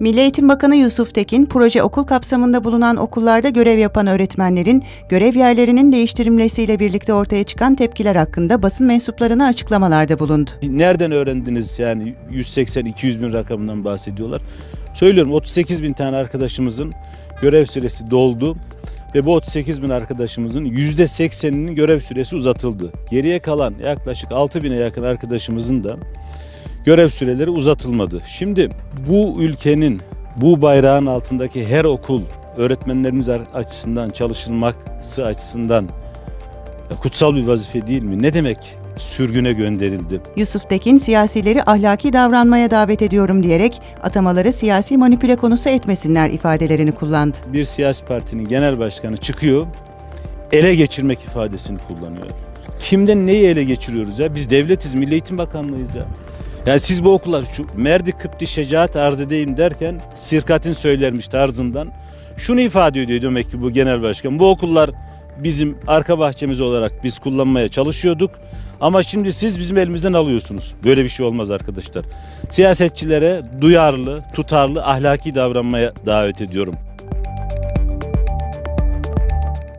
Milli Eğitim Bakanı Yusuf Tekin, proje okul kapsamında bulunan okullarda görev yapan öğretmenlerin görev yerlerinin değiştirilmesiyle birlikte ortaya çıkan tepkiler hakkında basın mensuplarına açıklamalarda bulundu. Nereden öğrendiniz yani 180-200 bin rakamından bahsediyorlar. Söylüyorum 38 bin tane arkadaşımızın görev süresi doldu ve bu 38 bin arkadaşımızın %80'inin görev süresi uzatıldı. Geriye kalan yaklaşık 6 bine yakın arkadaşımızın da görev süreleri uzatılmadı. Şimdi bu ülkenin bu bayrağın altındaki her okul öğretmenlerimiz açısından çalışılması açısından kutsal bir vazife değil mi? Ne demek sürgüne gönderildi? Yusuf Tekin, siyasileri ahlaki davranmaya davet ediyorum diyerek atamaları siyasi manipüle konusu etmesinler ifadelerini kullandı. Bir siyasi partinin genel başkanı çıkıyor, ele geçirmek ifadesini kullanıyor. Kimden neyi ele geçiriyoruz ya? Biz devletiz, Milli Eğitim Bakanlığıyız ya. Yani siz bu okullar şu Merdi Kıpti Şecaat arz edeyim derken Sirkat'in söylermiş tarzından şunu ifade ediyor demek ki bu genel başkan. Bu okullar bizim arka bahçemiz olarak biz kullanmaya çalışıyorduk. Ama şimdi siz bizim elimizden alıyorsunuz. Böyle bir şey olmaz arkadaşlar. Siyasetçilere duyarlı, tutarlı, ahlaki davranmaya davet ediyorum.